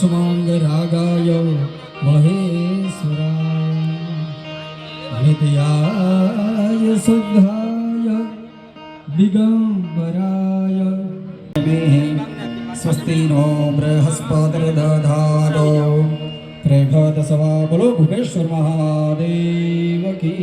भस्माङ्गरागाय महेश्वराय नित्याय शुद्धाय दिगम्बराय स्वस्ति नो बृहस्पतिर्दधातो त्रेघदशवा बोलो भूपेश्वर महादेव की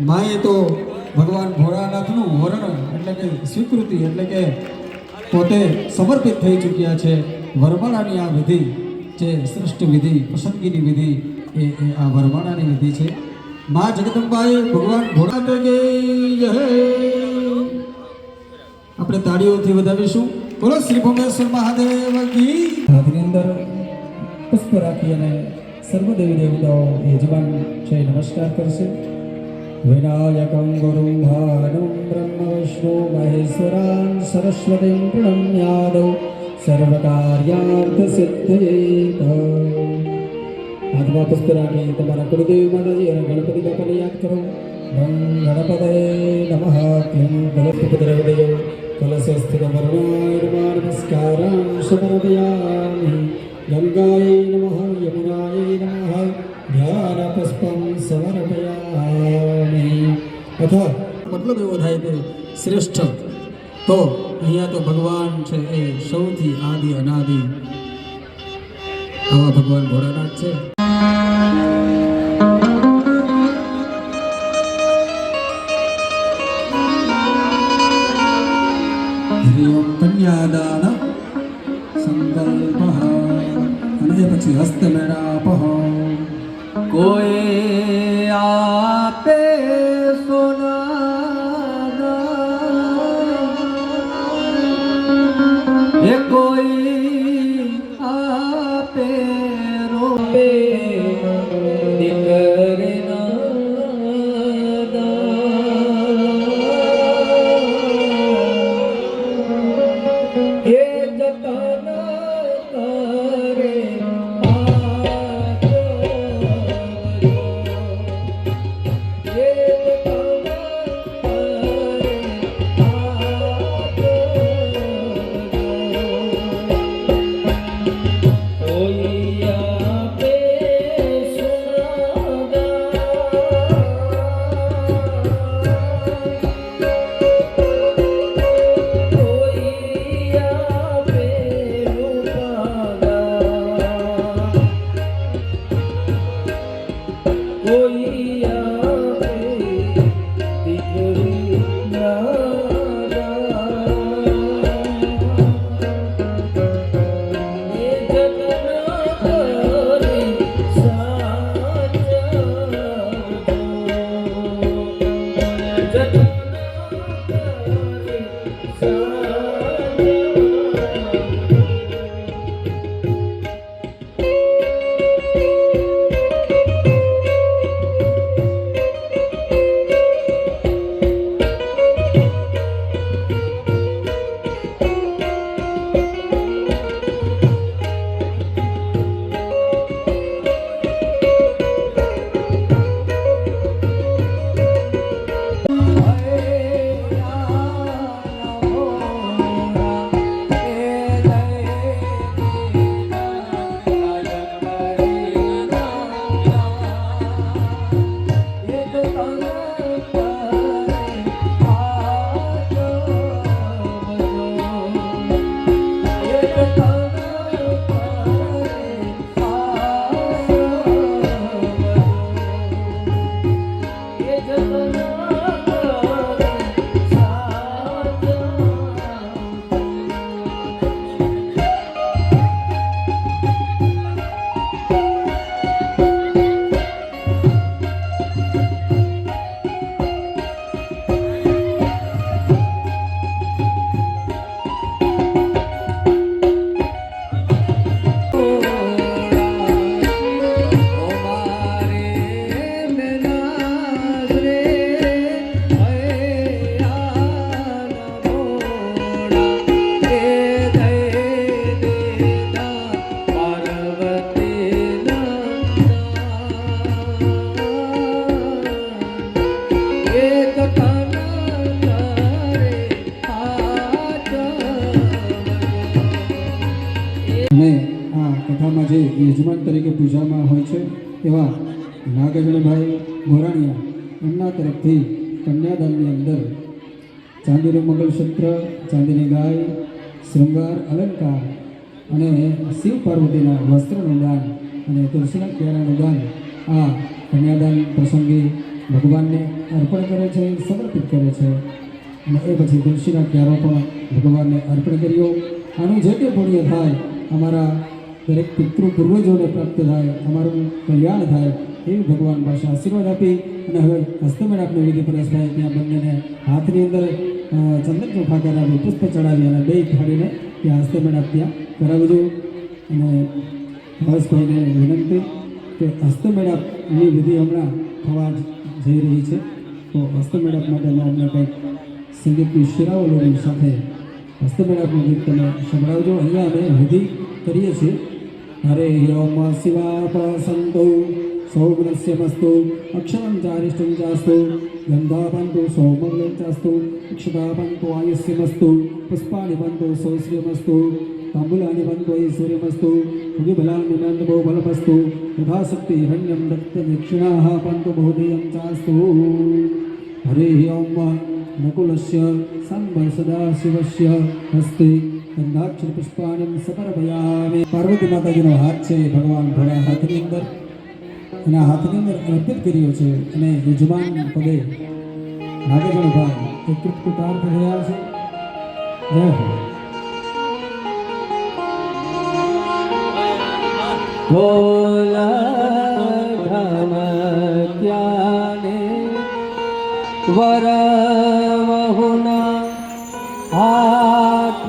માએ તો ભગવાન ભોળાનાથનું વરણ એટલે કે સ્વીકૃતિ એટલે કે પોતે સમર્પિત થઈ ચૂક્યા છે. વરમાળાની આ વિધિ જે શ્રેષ્ઠ વિધિ પસંદગીની વિધિ, એ આ વરમાળાની વિધિ છે. મા જગદંબાએ ભગવાન કી જય આપણે તાળીઓથી વધાવીશું. બોલો, શ્રી ભોમેશ્વર મહાદેવ કી. ભાગની અંદર પુષ્પ રાખી અને સર્વદેવી દેવતાઓ યજમાન છે નમસ્કાર કરશે. विनायकं गुरुं भानुं ब्रह्मविष्णु महेश्वरान् सरस्वतीं प्रणम्यादौ सर्वकार्यार्थसिद्धये आत्मा पुस्तराने તમારા ગુરુદેવ માતાજી અને ગણપતિ બાપાને યાદ કરો ઓમ ગણપતય નમઃ ક્લીમ ગણપતિ દ્રવદેવ કલશસ્થિત વરુણાય નમઃ નમસ્કારં સમર્પયામિ ગંગાય નમઃ યમુનાય નમઃ ધ્યાન પુષ્પમ સમર્પયામિ મતલબ એવો થાય કે શ્રેષ્ઠ. તો અહીંયા તો ભગવાન છે એ સૌથી આદિ અનાદિ. આવા ભગવાન ભોળાનાથ છે. કન્યાદાન સંકલ્પ. અને પછી હસ્તમેળાપ. કોઈ અંદર. ચાંદીનું મંગળસૂત્ર, ચાંદીની ગાય, શૃંગાર, અલંકાર અને શિવ પાર્વતીના વસ્ત્રનું દાન અને તુલસીના કેળાનું દાન આ કન્યાદાન પ્રસંગે ભગવાનને અર્પણ કરે છે, સમર્પિત કરે છે. અને એ પછી તુલસીના ક્યારો પણ ભગવાનને અર્પણ કર્યો. આનું જે તે પુણ્ય થાય, અમારા દરેક પિતૃ પૂર્વજોને પ્રાપ્ત થાય, અમારું કલ્યાણ થાય એવી ભગવાન પાસે આશીર્વાદ આપી અને હવે હસ્તમેળાપની વિધિ પરેશભાઈ ત્યાં બંનેને હાથની અંદર ચંદન ચોખા કરાવી, પુષ્પ ચડાવી અને બે થાળીને ત્યાં હસ્તમેળાપ ત્યાં કરાવજો. અને હર્ષભાઈને વિનંતી કે હસ્તમેળાપની વિધિ હમણાં થવા જઈ રહી છે. તો હસ્તમેળાપ માટેનો અમને કંઈક સંગીતની શિરાવલોની સાથે હસ્તમેળાપનું ગીત તમે સંભળાવજો. અહીંયા અમે વિધિ કરીએ છીએ. હરે ઓમ શિવાપસંતો સૌગ્રસ્ય અક્ષરં ચારિષ્ટં ચાસ્તુ ગંધાપંતુ સૌમંગલં ચાસ્તુ અક્ષતાપંતુ આયુષ્યમસ્તુ પુષ્પાણિ પંતુ સૌશ્રીમસ્તુ તાંબુલાની પંતુ ઐશ્વર્યમસ્તુ ભુગિબલાનિબંધો બલમસ્તુ યથાશક્તિ હિરણ્યમ દત્ત દક્ષિણાः પંતુ બહુધેયં ચાસ્તુ હરે ઓમ નકુલસ્ય સંબ સદાશિવસ્ય હસ્તે ગંધાક્ષર પુષ્પાણિમ સમર્પયામિ પાર્વતી માતાજીનો હાથ છે ભગવાન ઘોડા હાથની અંદર એના હાથની અંદર અર્પિત કર્યો છે અને યજમાન પદે નાગજણ ભાઈ એ કૃતકૃતાર્થ રહ્યા છે. જય હો ધમક્યાને વરવહુના હાથ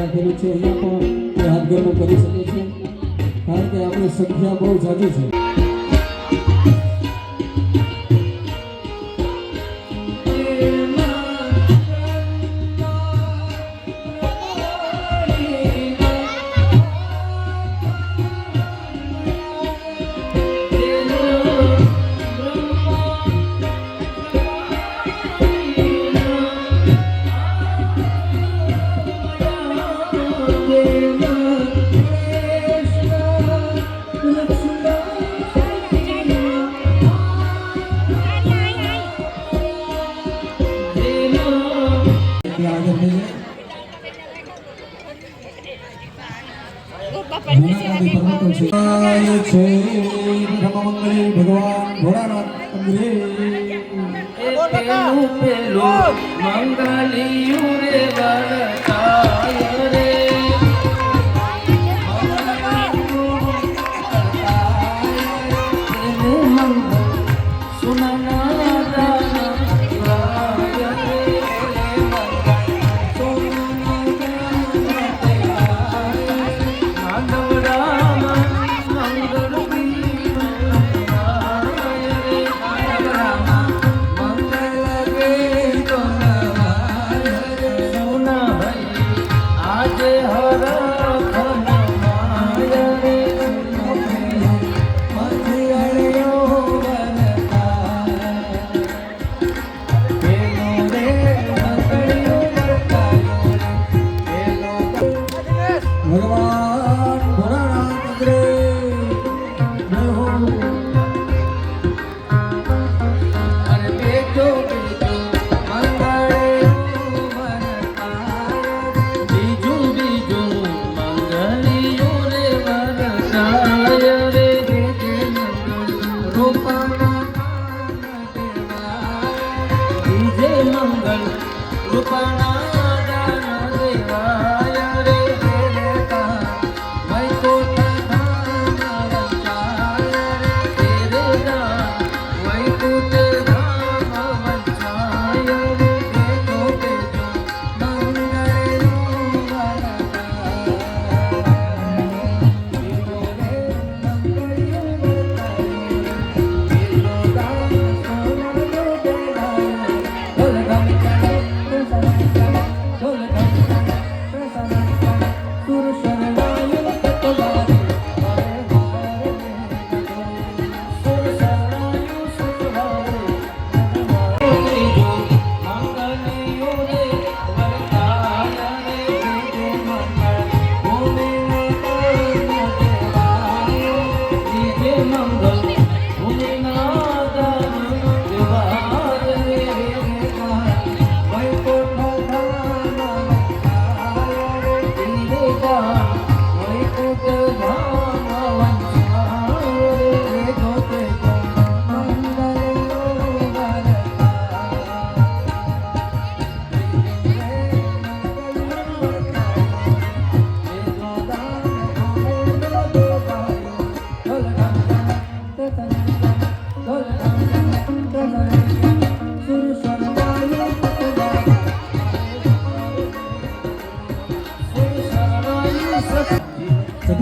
રાખેલું છે. અહીંયા પણ એ હાથ ઘરનું કરી શકે છે. કારણ કે આપણી સંખ્યા બહુ જાજી છે. પેલું પેલું મંગલિયું રે વરતાય રે.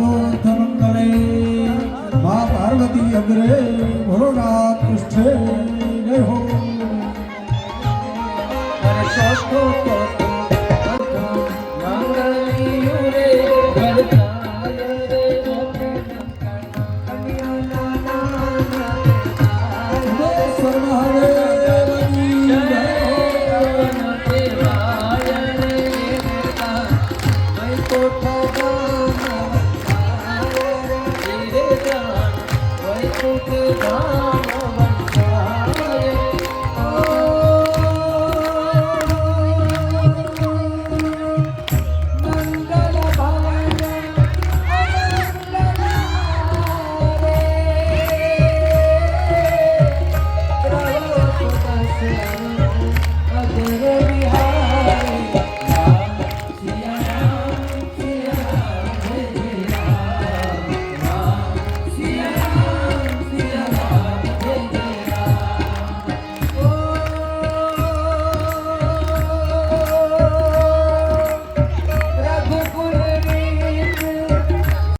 ચતુર્થ મંગલે મા પાર્વતી અગ્રે ભોળોનાથ પૃષ્ઠે જય હો સ્વર્ણ હરે